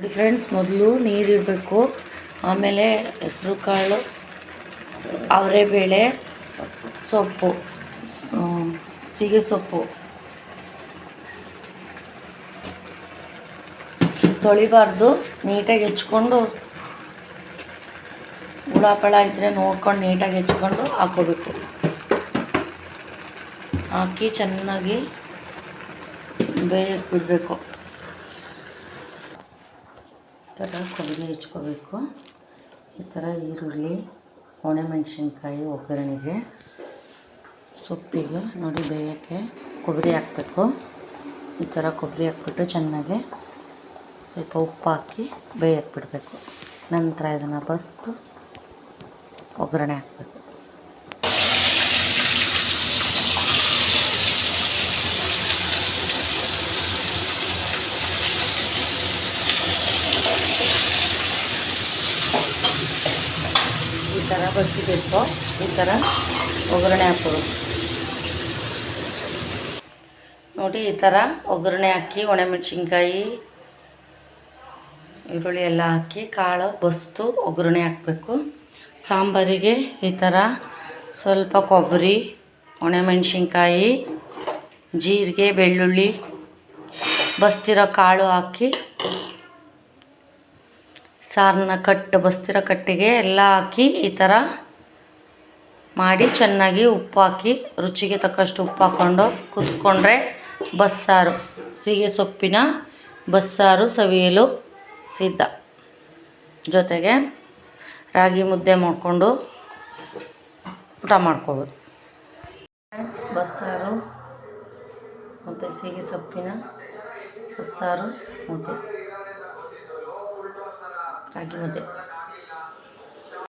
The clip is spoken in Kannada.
ನೋಡಿ ಫ್ರೆಂಡ್ಸ್, ಮೊದಲು ನೀರಿರಬೇಕು, ಆಮೇಲೆ ಹೆಸರು ಕಾಳು ಅವರೆಬೇಳೆ ಸೊಪ್ಪು ಸೀಗೆ ಸೊಪ್ಪು. ತೊಳಿಬಾರ್ದು, ನೀಟಾಗಿ ಹೆಚ್ಕೊಂಡು, ಹುಳಪಳ ಇದ್ದರೆ ನೋಡ್ಕೊಂಡು ನೀಟಾಗಿ ಹೆಚ್ಕೊಂಡು ಹಾಕೋಬೇಕು ಹಾಕಿ ಚೆನ್ನಾಗಿ ಬೇಯಕ್ಕೆ ಬಿಡಬೇಕು. ಥರ ಕೊಬ್ಬರಿ ಹೆಚ್ಕೋಬೇಕು. ಈ ಥರ ಈರುಳ್ಳಿ ಒಣಮೆಣಸಿನ್ಕಾಯಿ ಒಗ್ಗರಣೆಗೆ, ಸೊಪ್ಪಿಗೆ ನೋಡಿ ಬೇಯೋಕ್ಕೆ ಕೊಬ್ಬರಿ ಹಾಕಬೇಕು. ಈ ಥರ ಕೊಬ್ಬರಿ ಹಾಕ್ಬಿಟ್ಟು ಚೆನ್ನಾಗಿ ಸ್ವಲ್ಪ ಉಪ್ಪು ಹಾಕಿ ಬೇಯಕ್ಕೆ ಬಿಡಬೇಕು. ನಂತರ ಇದನ್ನು ಬಸ್ದು ಒಗ್ಗರಣೆ ಹಾಕಬೇಕು. ಥರ ಬಸಿಬೇಕು ಈ ಥರ ಒಗ್ಗರಣೆ ಹಾಕೋದು ನೋಡಿ, ಈ ಥರ ಒಗ್ಗರಣೆ ಹಾಕಿ, ಒಣಮೆಣಸಿನ್ಕಾಯಿ, ಈರುಳ್ಳಿ ಎಲ್ಲ ಹಾಕಿ, ಕಾಳು, ಬಸ್ತು, ಒಗ್ಗರಣೆ ಹಾಕಬೇಕು. ಸಾಂಬಾರಿಗೆ ಈ ಥರ ಸ್ವಲ್ಪ ಕೊಬ್ಬರಿ, ಒಣಮೆಣಸಿನ್ಕಾಯಿ, ಜೀರಿಗೆ, ಬೆಳ್ಳುಳ್ಳಿ, ಬಸ್ತಿರೋ ಕಾಳು ಹಾಕಿ ಸಾರನ್ನ ಕಟ್ಟು, ಬಸ್ತಿರೋ ಕಟ್ಟಿಗೆ ಎಲ್ಲ ಹಾಕಿ ಈ ಥರ ಮಾಡಿ ಚೆನ್ನಾಗಿ ಉಪ್ಪು ಹಾಕಿ, ರುಚಿಗೆ ತಕ್ಕಷ್ಟು ಉಪ್ಪು ಹಾಕ್ಕೊಂಡು ಕುದಿಸ್ಕೊಂಡ್ರೆ ಬಸ್ಸಾರು. ಸೀಗೆ ಸೊಪ್ಪಿನ ಬಸ್ಸಾರು, ಸವಿಯಲು ಸಿದ್ಧ. ಜೊತೆಗೆ ರಾಗಿ ಮುದ್ದೆ ಮಾಡಿಕೊಂಡು ಊಟ ಮಾಡ್ಕೋಬೋದು. ಫ್ರೆಂಡ್ಸ್, ಬಸ್ಸಾರು ಮತ್ತು ಸೀಗೆ ಸೊಪ್ಪಿನ ಬಸ್ಸಾರು ಮುದ್ದೆ. ರಾಗಿ ಮುದ್ದೆ